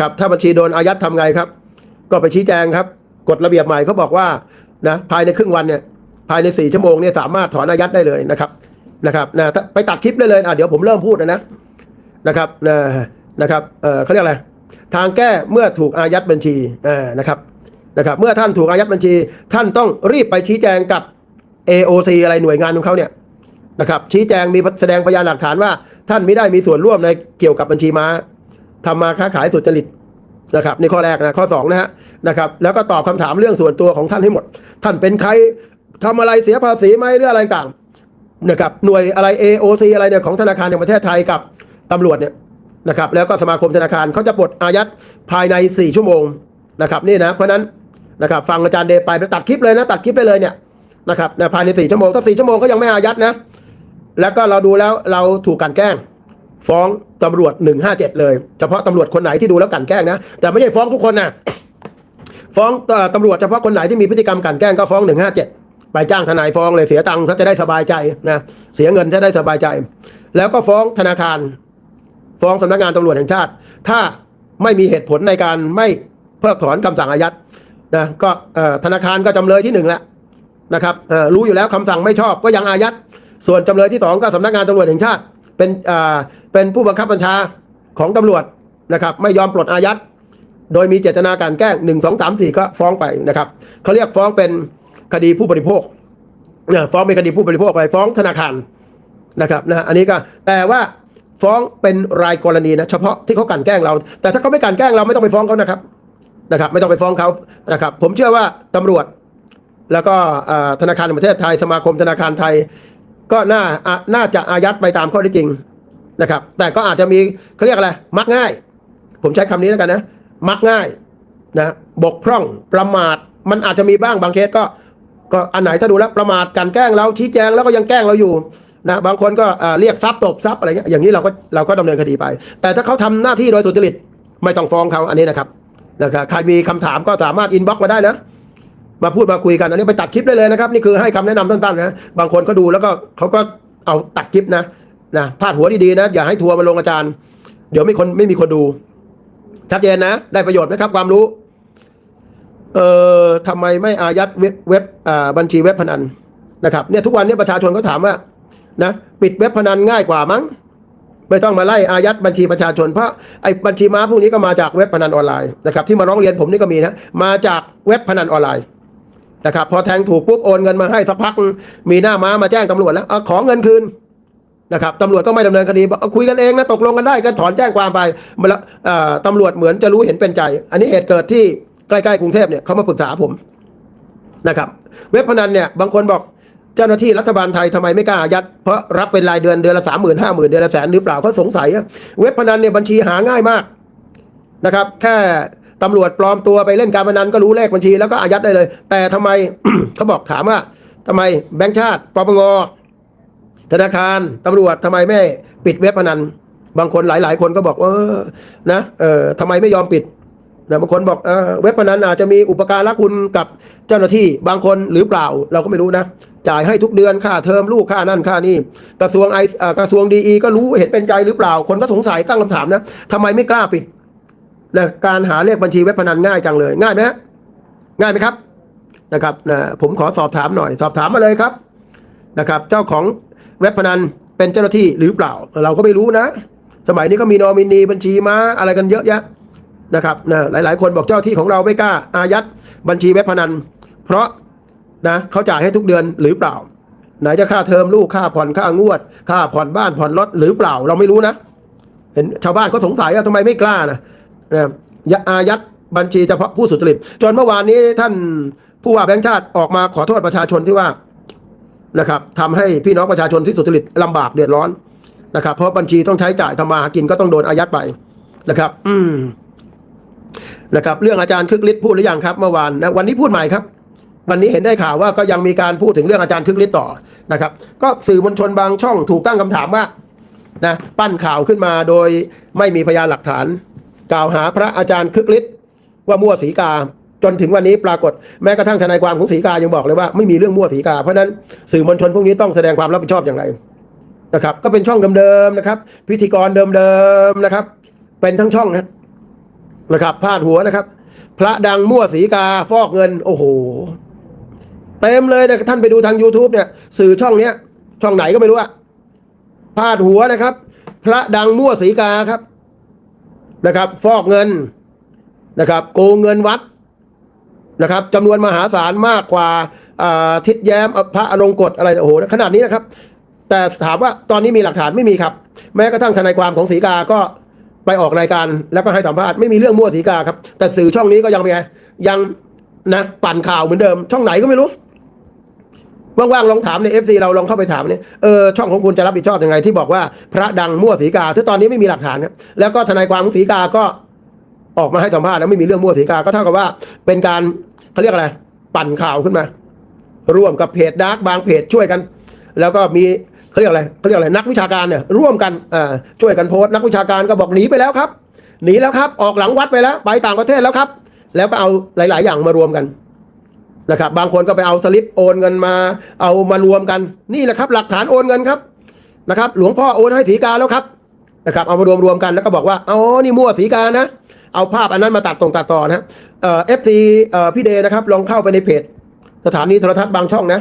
ครับถ้าบัญชีโดนอายัดทำไงครับ ก็ไปชี้แจงครับกฎระเบียบใหม่เขาบอกว่านะภายในครึ่งวันเนี่ยภายในสี่ชั่วโมงเนี่ยสามารถถอนอายัดได้เลยนะครับนะครับนะไปตัดคลิปได้เลยอะเดี๋ยวผมเริ่มพูดนะนะนะครับนะนะครับเออเขาเรียกอะไรทางแก้เมื่อถูกอายัดบัญชีเออนะครับนะครับ เมื่อท่านถูกอายัดบัญชี ท่านต้องรีบไปชี้แจงกับ AOC อะไรหน่วยงานของเขาเนี่ยนะครับชี้แจงมีแสดงพยานหลักฐานว่า ท่านไม่ได้มีส่วนร่วมในเกี่ยวกับบัญชีม้า ทำมาค้าขายสุจริตนะครับในข้อแรกนะข้อ2นะฮะนะครับแล้วก็ตอบคำถามเรื่องส่วนตัวของท่านให้หมด ท่านเป็นใครทำอะไรเสียภาษีไหมหรืออะไรต่างนะครับหน่วยอะไร AOC อะไรเนี่ยของธนาคารแห่งประเทศไทยกับตำรวจเนี่ยนะครับแล้วก็สมาคมธนาคารเขาจะปลดอายัดภายใน 4 ชั่วโมงนะครับนี่นะเพราะนั้นนะครับฟังอาจารย์เดไปไปตัดคลิปเลยนะตัดคลิปไปเลยเนี่ยนะครับนภายใน 4 ชั่วโมงถ้า4ชั่วโมงก็ยังไม่อายัดนะแล้วก็เราดูแล้วเราถูกกลันแกล้ง ฟ้องตำรวจ 157 เลย เฉพาะตำรวจคนไหนที่ดูแล้วกันแกล้งนะ แต่ไม่ใช่ฟ้องทุกคนนะฟ้องตำรวจเฉพาะคนไหนที่มีพฤติกรรมกันแกล้งก็ฟ้อง 157 ไปจ้างทนายฟ้องเลยเสียตังค์เขาจะได้สบายใจนะเสียเงินจะได้สบายใจ แล้วก็ฟ้องธนาคาร ฟ้องสำนักงานตำรวจแห่งชาติ ถ้าไม่มีเหตุผลในการไม่เพิกถอนคำสั่งอายัดนะก็ธนาคารก็จำเลยที่หนึ่งแล้วนะครับรู้อยู่แล้วคำสั่งไม่ชอบก็ยังอายัดส่วนจำเลยที่สองก็สำนักงานตำรวจแห่งชาติ เป็นอ่าเป็นผู้บังคับบัญชาของตำรวจนะครับ ไม่ยอมปลดอายัดโดยมีเจตนาการแกล้งหนึ่งสองสามสี่ก็ฟ้องไปนะครับเขาเรียกฟ้องเป็นคดีผู้บริโภคเนี่ยฟ้องเป็นคดีผู้บริโภคไปฟ้องธนาคารนะครับนะอันนี้ก็แต่ว่าฟ้องเป็นรายกรณีนะเฉพาะที่เขากลันแกล้งเรา แต่ถ้าเขาไม่กลันแกล้งเราไม่ต้องไปฟ้องเขานะครับนะครับ ไม่ต้องไปฟ้องเขานะครับ ผมเชื่อว่าตำรวจ แล้วก็อ่าธนาคารแห่งประเทศไทยสมาคมธนาคารไทย ก็น่าอะน่าจะอายัดไปตามข้อที่จริงนะครับ แต่ก็อาจจะมีเขาเรียกอะไรมักง่าย ผมใช้คำนี้แล้วกันนะ มักง่ายนะบกพร่องประมาทมันอาจจะมีบ้างบางเคสก็ก็อันไหนถ้าดูแล้วประมาทการแกล้งเราชี้แจงแล้วก็ยังแกล้งเราอยู่นะบางคนก็เรียกทรัพย์ตบทรัพย์อะไรเงี้ยอย่างนี้เราก็เราก็ดำเนินคดีไป แต่ถ้าเขาทำหน้าที่โดยสุจริตไม่ต้องฟ้องเขาอันนี้นะครับนะครับใครมีคำถามก็สามารถอินบ็อกมาได้นะ มาพูดมาคุยกันอันนี้ไปตัดคลิปได้เลยนะครับ นี่คือให้คำแนะนำสั้นๆนะบางคนก็ดูแล้วก็เขาก็เอาตัดคลิปนะนะพาดหัวดีๆนะ อย่าให้ทัวร์มาลงอาจารย์ เดี๋ยวไม่คนไม่มีคนดูชัดเจนนะ ได้ประโยชน์นะครับความรู้ เอ่อทำไมไม่อายัดเว็บเว็บอ่าบัญชีเว็บพนันนะครับเนี่ยทุกวันนี้ประชาชนก็ถามว่านะปิดเว็บพนันง่ายกว่ามั้งไม่ต้องมาไล่อายัดบัญชีประชาชนเพราะไอ้บัญชีม้าพวกนี้ก็มาจากเว็บพนันออนไลน์นะครับที่มาร้องเรียนผมนี่ก็มีนะมาจากเว็บพนันออนไลน์ นะครับพอแทงถูกปุ๊บโอนเงินมาให้สักพักมีหน้าม้ามาแจ้งตำรวจแล้วเอาขอเงินคืนนะครับตำรวจก็ไม่ดำเนินคดีเอาคุยกันเองนะตกลงกันได้ก็ถอนแจ้งความไปมาแล้วตำรวจเหมือนจะรู้เห็นเป็นใจ อันนี้เหตุเกิดที่ใกล้ๆกรุงเทพเนี่ยเขามาปรึกษาผมนะครับ เว็บพนันเนี่ยบางคนบอกเจ้าหน้าที่รัฐบาลไทยทำไมไม่กล้าอายัดเพราะรับเป็นรายเดือนเดือนละสามหมื่นห้าหมื่นเดือนละแสนหรือเปล่าเขาสงสัยอะเว็บพนันเนี่ยบัญชีหาง่ายมากนะครับ แค่ ตำรวจปลอมตัวไปเล่นการพนันก็รู้เลขบัญชีแล้วก็อายัดได้เลย แต่ทำไมเขาบอกถามว่าทำไมแบงก์ชาติปปงธนาคารตำรวจทำไมไม่ปิดเว็บพนัน บางคนหลาย ๆ คนก็บอกเออนะเออทำไมไม่ยอมปิดนะบางคนบอกเออเว็บพนันอาจจะมีอุปการะคุณกับเจ้าหน้าที่บางคนหรือเปล่าเราก็ไม่รู้นะจ่ายให้ทุกเดือนค่าเทอมลูกค่านั่นค่านี่กระทรวงไอกระทรวงดีก็รู้เห็นเป็นใจหรือเปล่า คนก็สงสัยตั้งคำถามนะทำไมไม่กล้าปิด นะการหาเลขบัญชีเว็บพนันง่ายจังเลย ง่ายไหมง่ายไหมครับนะครับนะผมขอสอบถามหน่อย สอบถามมาเลยครับนะครับ เจ้าของเว็บพนันเป็นเจ้าหน้าที่หรือเปล่า เราก็ไม่รู้นะ สมัยนี้ก็มีนอมินีบัญชีมาอะไรกันเยอะแยะนะครับนะหลาย ๆ คนบอกเจ้าที่ของเราไม่กล้าอายัดบัญชีเว็บพนัน เพราะนะเขาจ่ายให้ทุกเดือนหรือเปล่า ไหนจะค่าเทอมลูกค่าผ่อนค่างวด ค่าผ่อนบ้านผ่อนรถหรือเปล่า เราไม่รู้นะ เห็นชาวบ้านเขาสงสัยว่าทำไมไม่กล้านะ นะอย่าอายัดบัญชีเฉพาะผู้สุจริตจนเมื่อวานนี้ท่านผู้ว่าแบงค์ชาติออกมาขอโทษประชาชนที่ว่านะครับทำให้พี่น้องประชาชนที่สุจริตลำบากเดือดร้อนนะครับ เพราะบัญชีต้องใช้จ่ายทำมาหากินก็ต้องโดนอายัดไปนะครับ อืมนะครับ เรื่องอาจารย์คึกฤทธิ์พูดหรือยังครับเมื่อวานนะวันนี้พูดใหม่ครับ วันนี้เห็นได้ข่าวว่าก็ยังมีการพูดถึงเรื่องอาจารย์คึกฤทธิ์ต่อนะครับ ก็สื่อมวลชนบางช่องถูกตั้งคำถามว่านะปั้นข่าวขึ้นมาโดยไม่มีพยานหลักฐาน กล่าวหาพระอาจารย์คึกฤทธิ์ว่ามั่วสีกา จนถึงวันนี้ปรากฏแม้กระทั่งทนายความของสีกายังบอกเลยว่าไม่มีเรื่องมั่วสีกา เพราะนั้นสื่อมวลชนพวกนี้ต้องแสดงความรับผิดชอบอย่างไรนะครับ ก็เป็นช่องเดิมๆนะครับ พิธีกรเดิมๆนะครับ เป็นทั้งช่องนะนะครับพาดหัวนะครับ พระดังมั่วสีกาฟอกเงิน โอ้โหเต็มเลยนะท่านไปดูทาง YouTube เนี่ย สื่อช่องเนี้ย ช่องไหนก็ไม่รู้อะพาดหัวนะครับ พระดังมั่วสีกาครับ นะครับ ฟอกเงินนะครับโกงเงินวัดนะครับจำนวนมหาศาลมากกว่าทิศแย้มพระอลงกฎอะไรโอ้โหขนาดนี้นะครับ แต่ถามว่าตอนนี้มีหลักฐานไม่มีครับ แม้กระทั่งทนายความของสีกาก็ไปออกรายการแล้วก็ให้สัมภาษณ์ไม่มีเรื่องมั่วสีกาครับ แต่สื่อช่องนี้ก็ยังเป็นไงยังนะปั่นข่าวเหมือนเดิม ช่องไหนก็ไม่รู้ ว่างๆลองถามในเอฟซีเราลองเข้าไปถามเนี่ยเออช่องของคุณจะรับผิดชอบยังไงที่บอกว่าพระดังมั่วสีกาที่ตอนนี้ไม่มีหลักฐานครับแล้วก็ทนายความของสีกาก็ออกมาให้สัมภาษณ์แล้วไม่มีเรื่องมั่วสีกาก็เท่ากับว่า เป็นการเขาเรียกอะไร ปั่นข่าวขึ้นมา ร่วมกับเพจดาร์กบางเพจช่วยกัน แล้วก็มีเขาเรียกอะไรเขาเรียกอะไรนักวิชาการเนี่ยร่วมกันอ่าช่วยกันโพสต์นักวิชาการก็บอกหนีไปแล้วครับหนีแล้วครับ ออกหลังวัดไปแล้ว ไปต่างประเทศแล้วครับ แล้วก็เอาหลาย ๆ อย่างมารวมกัน นะครับบางคนก็ไปเอาสลิปโอนเงินมา เอามารวมกันนี่แหละครับ หลักฐานโอนเงินครับนะครับ หลวงพ่อโอนให้สีกาแล้วครับนะครับ เอามารวมรวมๆกันแล้วก็บอกว่าอ๋อนี่มั่วสีกานะ เอาภาพอันนั้นมาตัดตรงตัดต่อนะเอ่อฟซีเอ่อพี่เดย์นะครับลองเข้าไปในเพจ สถานีโทรทัศน์บางช่องนะ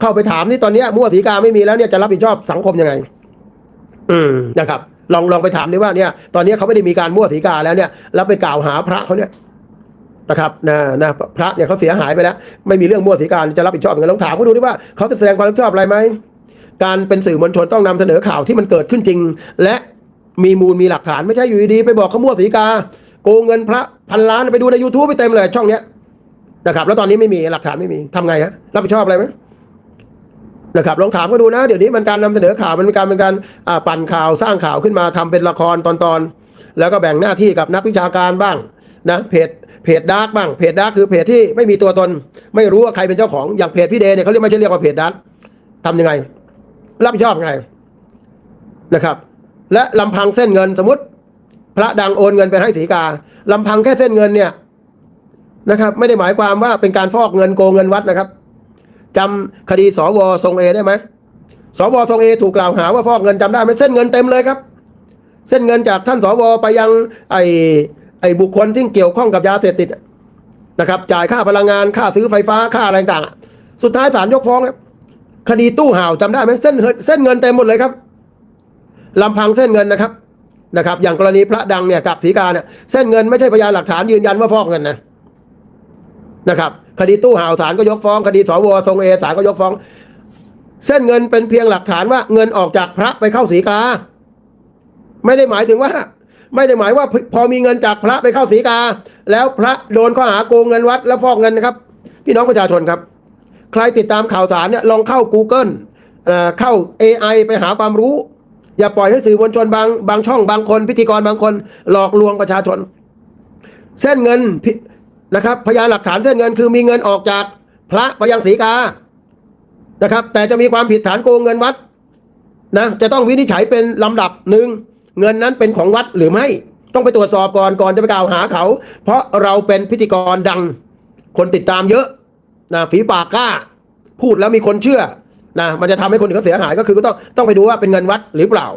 เข้าไปถามนี่ตอนเนี้ยมั่วสีกาไม่มีแล้วเนี่ยจะรับผิดชอบสังคมยังไง อืมนะครับ ลองลองไปถามดิว่าเนี่ย ตอนนี้เขาไม่ได้มีการมั่วสีกาแล้วเนี่ยแล้วไปกล่าวหาพระเขาเนี่ย นะครับนะนะพระเนี่ยเขาเสียหายไปแล้ว ไม่มีเรื่องมั่วสีการจะรับผิดชอบยังไงลองถามเขาดูดิว่าเขาจะแสดงความรับผิดชอบอะไรไหมการเป็นสื่อมวลชนต้องนำเสนอข่าวที่มันเกิดขึ้นจริง และมีมูลมีหลักฐานไม่ใช่อยู่ดีๆไปบอกเขามั่วสีกา โกงเงินพระพันล้านไปดูใน YouTube ไปเต็มเลยช่องเนี้ยนะครับ แล้วตอนนี้ไม่มีหลักฐานไม่มีทำไงฮะรับผิดชอบอะไรไหมนะครับลองถามก็ดูนะ เดี๋ยวนี้มันการนำเสนอข่าวมันเป็นการเป็นการปั่นข่าวสร้างข่าวขึ้นมาทำเป็นละครตอนๆแล้วก็แบ่งหน้าที่กับนักวิชาการบ้าง นะเพจเพจดาร์กบ้างเพจดาร์กคือเพจที่ไม่มีตัวตน ไม่รู้ว่าใครเป็นเจ้าของอย่างเพจพี่เดเนี่ยเขาเรียกไม่ใช่เรียกว่าเพจดาร์กทำยังไง รับผิดชอบยังไงนะครับ และลำพังเส้นเงินสมมติ พระดังโอนเงินไปให้สีกาลำพังแค่เส้นเงินเนี่ยนะครับ ไม่ได้หมายความว่าเป็นการฟอกเงินโกงเงินวัดนะครับจำคดีสวทรงเอได้ไหมสวทรงเอถูกกล่าวหาว่าฟอกเงินจำได้ไหมเส้นเงินเต็มเลยครับ เส้นเงินจากท่านสวไปยังไอ ไอ้บุคคลที่เกี่ยวข้องกับยาเสพติดนะครับจ่ายค่าพลังงานค่าซื้อไฟฟ้าค่าอะไรต่างสุดท้ายศาลยกฟ้องครับ คดีตู้ห่าวจำได้ไหมเส้นเส้นเงินเต็มหมดเลยครับลำพังเส้นเงินนะครับนะครับ อย่างกรณีพระดังเนี่ยกับศรีกาเนี่ยเส้นเงินไม่ใช่พยานหลักฐานยืนยันว่าฟอกเงินนะนะครับคดีตู้ห่าวศาลก็ยกฟ้อง คดีสวทรงเอศาลก็ยกฟ้อง เส้นเงินเป็นเพียงหลักฐานว่าเงินออกจากพระไปเข้าสีกา ไม่ได้หมายถึงว่า ไม่ได้หมายว่าพอมีเงินจากพระไปเข้าสีกา แล้วพระโดนข้อหาโกงเงินวัดแล้วฟอกเงินนะครับ พี่น้องประชาชนครับ ใครติดตามข่าวสารเนี่ยลองเข้า Google เอ่อเข้า AI ไปหาความรู้ อย่าปล่อยให้สื่อมวลชนบางบางช่องบางคน พิธีกรบางคน หลอกลวงประชาชน เส้นเงินนะครับ พยานหลักฐานเส้นเงินคือมีเงินออกจากพระไปยังสีกานะครับ แต่จะมีความผิดฐานโกงเงินวัดนะจะต้องวินิจฉัยเป็นลำดับหนึ่ง เงินนั้นเป็นของวัดหรือไม่ ต้องไปตรวจสอบก่อนก่อนจะไปกล่าวหาเขา เพราะเราเป็นพิธีกรดัง คนติดตามเยอะนะฝีปากกล้า พูดแล้วมีคนเชื่อนะมันจะทำให้คนอื่นเขาเสียหายก็คือก็ต้องต้องไปดูว่าเป็นเงินวัดหรือเปล่า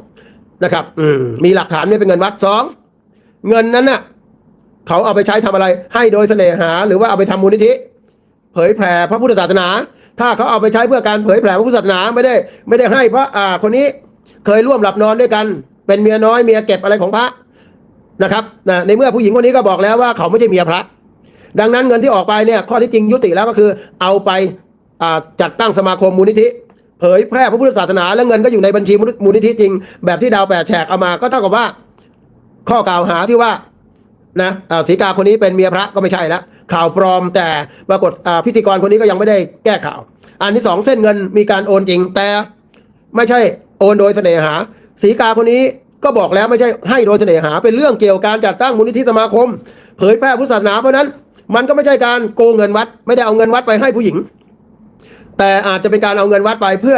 นะครับ อืมมีหลักฐานไม่เป็นเงินวัดสองเงินนั้นน่ะเขาเอาไปใช้ทำอะไร ให้โดยเสน่หา หรือว่าเอาไปทำมูลนิธิ เผยแผ่พระพุทธศาสนา ถ้าเขาเอาไปใช้เพื่อการเผยแผ่พระพุทธศาสนาไม่ได้ ไม่ได้ให้เพราะอ่าคนนี้เคยร่วมหลับนอนด้วยกัน เป็นเมียน้อยเมียเก็บอะไรของพระนะครับนะในเมื่อผู้หญิงคนนี้ก็บอกแล้วว่าเขาไม่ใช่เมียพระ ดังนั้นเงินที่ออกไปเนี่ยข้อที่จริงยุติแล้วก็คือ เอาไปจัดตั้งสมาคมมูลนิธิ เผยแพร่พระพุทธศาสนาแล้วเงินก็อยู่ในบัญชีมูลนิธิจริง แบบที่ดาวแปดแฉกเอามาก็เท่ากับว่า ข้อกล่าวหาที่ว่านะอ่าศรีกาคนนี้เป็นเมียพระก็ไม่ใช่ล้วข่าวปลอมแต่ปรากฏพิธีกรคนนี้ก็ยังไม่ได้แก้ข่าว อันที่สองเส้นเงินมีการโอนจริงแต่ไม่ใช่โอนโดยเสน่หา ศีกาคนนี้ก็บอกแล้วไม่ใช่ให้โดยเสน่หาเป็นเรื่องเกี่ยวกับการจัดตั้งมูลนิธิสมาคม เผยแพร่พุทธศาสนาเพราะนั้น มันก็ไม่ใช่การโกงเงินวัด ไม่ได้เอาเงินวัดไปให้ผู้หญิง แต่อาจจะเป็นการเอาเงินวัดไปเพื่อ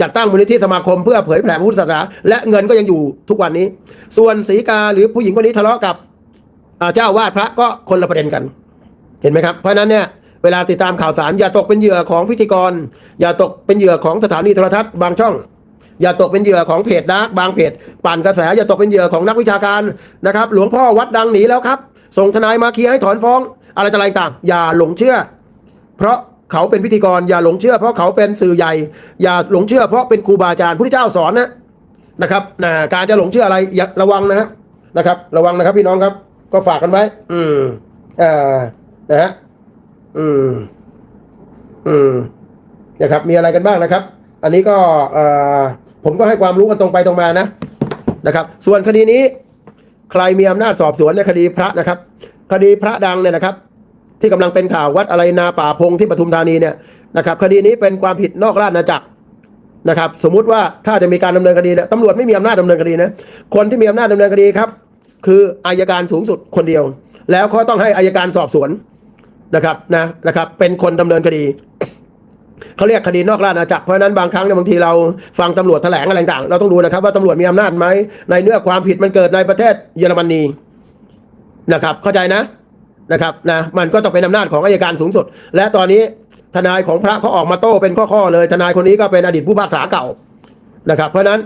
จัดตั้งมูลนิธิสมาคมเพื่อเผยแผ่พุทธศาสนา และเงินก็ยังอยู่ทุกวันนี้ ส่วนศีกาหรือผู้หญิงคนนี้ทะเลาะกับเจ้าวาดพระก็คนละประเด็นกัน เห็นไหมครับเพราะฉะนั้นเนี่ยเวลาติดตามข่าวสารอย่าตกเป็นเหยื่อของพิธีกร อย่าตกเป็นเหยื่อของสถานีโทรทัศน์บางช่อง อย่าตกเป็นเหยื่อของเพจดาร์กบางเพจปั่นกระแสอย่าตกเป็นเหยื่อของนักวิชาการนะครับ หลวงพ่อวัดดังหนีแล้วครับ ส่งทนายมาเคลียร์ให้ถอนฟ้อง อะไรต่างๆอย่าหลงเชื่อ เพราะเขาเป็นพิธีกรอย่าหลงเชื่อ เพราะเขาเป็นสื่อใหญ่ อย่าหลงเชื่อ เพราะเป็นครูบาอาจารย์พระพุทธเจ้าสอนนะนะครับนะการจะหลงเชื่ออะไรอย่าระวังนะนะครับ ระวังนะครับพี่น้องครับ ก็ฝากกันไว้ อืมเอ่านะฮะอืม อืมนะครับ มีอะไรกันบ้างนะครับ อันนี้ก็เอ่อ ผมก็ให้ความรู้กันตรงไปตรงมานะนะครับ ส่วนคดีนี้ใครมีอำนาจสอบสวนในคดีพระนะครับ คดีพระดังเนี่ยนะครับ ที่กำลังเป็นข่าววัดอะไรนาป่าพงที่ปทุมธานีเนี่ยนะครับ คดีนี้เป็นความผิดนอกราชอาณาจักรนะครับ สมมุติว่าถ้าจะมีการดำเนินคดีเนี่ยตำรวจไม่มีอำนาจดำเนินคดีนะคนที่มีอำนาจดำเนินคดีครับ คืออายการสูงสุดคนเดียว แล้วเขาต้องให้อายการสอบสวนนะครับนะนะครับ เป็นคนดำเนินคดี เขาเรียกคดีนอกราชอาณาจักรเพราะนั้นบางครั้งเนี่ยบางทีเราฟังตำรวจแถลงอะไรต่างเราต้องดูนะครับว่าตำรวจมีอำนาจไหมในเนื้อความผิดมันเกิดในประเทศเยอรมนีนะครับ เข้าใจนะนะครับนะมันก็ต้องเป็นอำนาจของอายการสูงสุด และตอนนี้ทนายของพระเขาออกมาโต้เป็นข้อๆเลย ทนายคนนี้ก็เป็นอดีตผู้พิากษาเก่านะครับ เพราะฉะนั้น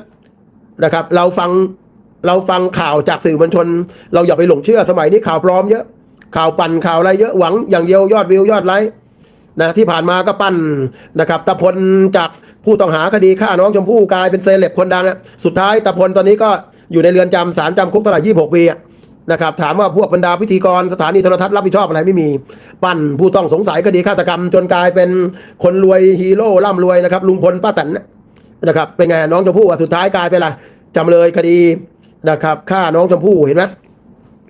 นะครับ เราฟังเราฟังข่าวจากสื่อมวลชน เราอย่าไปหลงเชื่อสมัยนี้ข่าวปลอมเยอะข่าวปั่นข่าวอะไรเยอะหวังอย่างเดียวยอดวิวยอดไลค์ นะที่ผ่านมาก็ปั้นนะครับตะพลจากผู้ต้องหาคดีฆ่าน้องชมพู่กลายเป็นเซเลบคนดังสุดท้ายตะพลตอนนี้ก็อยู่ในเรือนจำศาลจำคุกเท่าไหร่ยี่หกปีนะครับถามว่าพวกบรรดาพิธีกรสถานีโทรทัศน์รับผิดชอบอะไรไม่มี ปั้นผู้ต้องสงสัยคดีฆาตกรรม จนกลายเป็นคนรวยฮีโร่ร่ำรวยนะครับลุงพลป้าแตนนะนะครับเป็นไงน้องชมพู่อะสุดท้ายกลายเป็นอะไรจำเลยคดีนะครับฆ่าน้องชมพู่เห็นไหม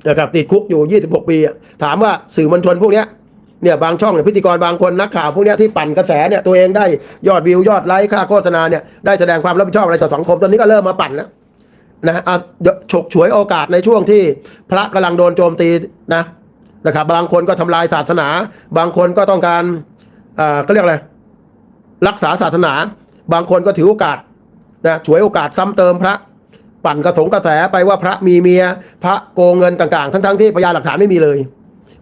นะครับติดคุกอยู่ 26 ปี ถามว่าสื่อมวลชนพวกเนี้ย เนี่ยบางช่องเนี่ยพิธีกรบางคนนักข่าวพวกเนี้ยที่ปั่นกระแสเนี่ยตัวเองได้ยอดวิวยอดไลค์ค่าโฆษณาเนี่ยได้แสดงความรับผิดชอบอะไรต่อสังคมตอนนี้ก็เริ่มมาปั่นแล้วนะอะฉกฉวยโอกาสในช่วงที่พระกำลังโดนโจมตีนะนะครับ บางคนก็ทำลายศาสนา บางคนก็ต้องการอ่าก็เรียกอะไรรักษาศาสนา บางคนก็ถือโอกาสนะฉวยโอกาสซ้ำเติมพระ ปั่นกระสงกระแสไปว่าพระมีเมีย พระโกงเงินต่างๆ ทั้งๆที่พยานหลักฐานไม่มีเลย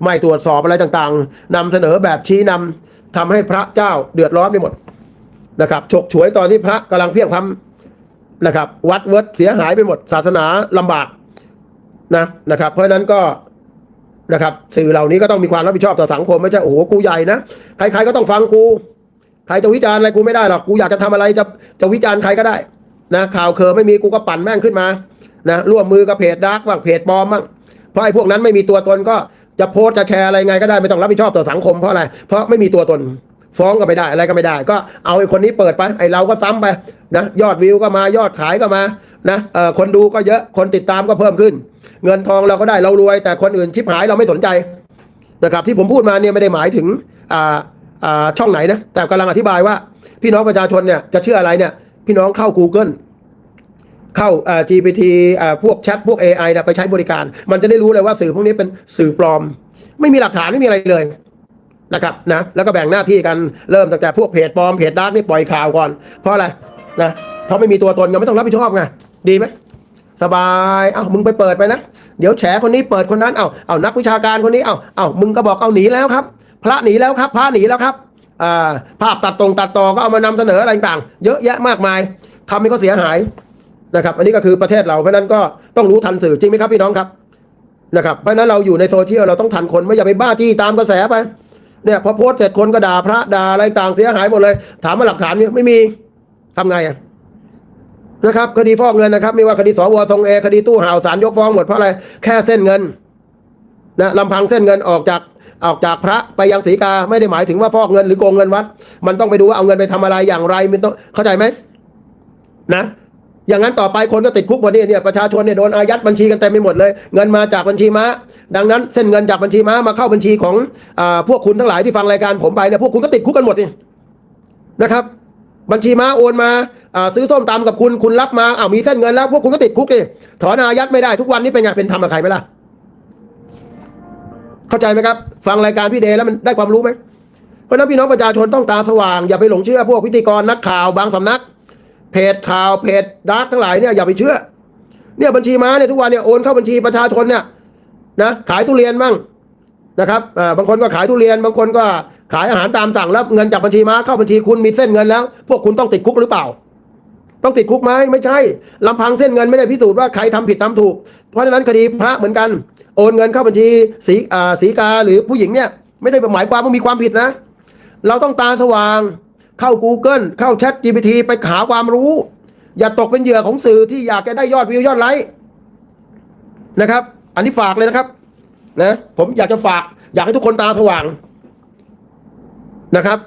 ไม่ตรวจสอบอะไรต่างๆนำเสนอแบบชี้นำทำให้พระเจ้าเดือดร้อนไปหมดนะครับฉกฉวยตอนที่พระกำลังเพียงพำนะครับ วัดเวิร์ดเสียหายไปหมด ศาสนาลำบากนะนะครับ เพราะฉะนั้นก็นะครับสื่อเหล่านี้ก็ต้องมีความรับผิดชอบต่อสังคมไม่ใช่โอ้โหกูใหญ่นะใครๆก็ต้องฟังกูใครจะวิจารณ์อะไรกูไม่ได้หรอกกูอยากจะทำอะไรจะจะวิจารณ์ใครก็ได้นะข่าวเคอไม่มีกูก็ปั่นแม่งขึ้นมานะร่วมมือกับเพจดักบ้างเพจปลอมบ้างเพราะไอ้พวกนั้นไม่มีตัวตนก็ จะโพสจะแชร์อะไรไงก็ได้ไม่ต้องรับผิดชอบต่อสังคมเพราะอะไร เพราะไม่มีตัวตนฟ้องก็ไม่ได้อะไรก็ไม่ได้ ก็เอาไอ้คนนี้เปิดไปไอ้เราก็ซ้ำไปนะยอดวิวก็มายอดขายก็มานะเอ่อคนดูก็เยอะคนติดตามก็เพิ่มขึ้น เงินทองเราก็ได้เรารวย แต่คนอื่นชิบหายเราไม่สนใจนะครับที่ผมพูดมาเนี่ยไม่ได้หมายถึงอ่าอ่าช่องไหนนะแต่กำลังอธิบายว่า พี่น้องประชาชนเนี่ยจะเชื่ออะไรเนี่ยพี่น้องเข้า Google เข้าอ่า GPT อ่าพวกแชทพวก AI นะไปใช้บริการ มันจะได้รู้เลยว่าสื่อพวกนี้เป็นสื่อปลอม ไม่มีหลักฐานไม่มีอะไรเลยนะครับนะแล้วก็แบ่งหน้าที่กันเริ่มตั้งแต่พวกเพจปลอมเพจดาร์กนี่ปล่อยข่าวก่อน เพราะอะไรนะเพราะไม่มีตัวตนก็ไม่ต้องรับผิดชอบไงดีไหมสบายเอ้ามึงไปเปิดไปนะ เดี๋ยวแฉคนนี้เปิดคนนั้นเอ้าเอ้านักวิชาการคนนี้เอ้าเอ้ามึงก็บอกเอาหนีแล้วครับ พระหนีแล้วครับ พระหนีแล้วครับอ่าภาพตัดตรงตัดต่อก็เอามานำเสนออะไรต่าง เยอะแยะมากมายทำให้เขาเสียหาย นะครับอันนี้ก็คือประเทศเราเพราะนั้นก็ต้องรู้ทันสื่อจริงไหมครับพี่น้องครับนะครับเพราะนั้นเราอยู่ในโซเชียลเราต้องทันคนไม่อย่าไปบ้าจี้ตามกระแสไปเนี่ยพอโพสเสร็จคนก็ด่าพระด่าอะไรต่างเสียหายหมดเลย ถามว่าหลักฐานเนี่ยไม่มีทำไงอะนะครับคดีฟอกเงินนะครับไม่ว่าคดีสวทรงเอคดีตู้ห่าวสารยกฟ้องหมดเพราะอะไรแค่เส้นเงินนะลำพังเส้นเงินออกจากออกจากพระไปยังสีกาไม่ได้หมายถึงว่าฟอกเงินหรือโกงเงินวัด มันต้องไปดูว่าเอาเงินไปทำอะไรอย่างไรมันต้องเข้าใจไหมนะ อย่างนั้นต่อไปคนก็ติดคุกวันนี้เนี่ยประชาชนเนี่ยโดนอายัดบัญชีกันเต็มไปหมดเลย เงินมาจากบัญชีม้า ดังนั้นเส้นเงินจากบัญชีม้ามาเข้าบัญชีของอพวกคุณทั้งหลายที่ฟังรายการผมไปเนี่ยพวกคุณก็ติดคุกกันหมดนี่นะครับ บัญชีม้าโอนมาซื้อส้มตำกับคุณคุณรับมาเอามีเส้นเงินแล้วพวกคุณก็ติดคุกเองถอนอายัดไม่ได้ทุกวันนี้เป็นไงเป็นธรรมกับใครไหมล่ะเข้าใจไหมครับ ฟังรายการพี่เดย์แล้วมันได้ความรู้ไหมเพราะฉะนั้นพี่น้องประชาชนต้องตาสว่างอย่าไปหลงเชื่อพวกพิธีกรนักข่าวบางสำนัก เพจข่าวเพจดาร์กทั้งหลายเนี่ยอย่าไปเชื่อ เนี่ยบัญชีม้าเนี่ยทุกวันเนี่ยโอนเข้าบัญชีประชาชนเนี่ยนะขายทุเรียนบ้างนะครับอ่าบางคนก็ขายทุเรียนบางคนก็ขายอาหารตามสั่งแล้วเงินจากบัญชีม้าเข้าบัญชีคุณมีเส้นเงินแล้ว พวกคุณต้องติดคุกหรือเปล่า ต้องติดคุกไหมไม่ใช่ลำพังเส้นเงินไม่ได้พิสูจน์ว่าใครทำผิดทำถูก เพราะฉะนั้นคดีพระเหมือนกัน โอนเงินเข้าบัญชีสีอ่าสีกาหรือผู้หญิงเนี่ยไม่ได้หมายความว่ามีความผิดนะ เราต้องตาสว่าง เข้า Google เข้า Chat GPT ไปหาความรู้ อย่าตกเป็นเหยื่อของสื่อที่อยากจะได้ยอดวิวยอดไลค์นะครับ อันนี้ฝากเลยนะครับนะผมอยากจะฝาก อยากให้ทุกคนตาสว่างนะครับ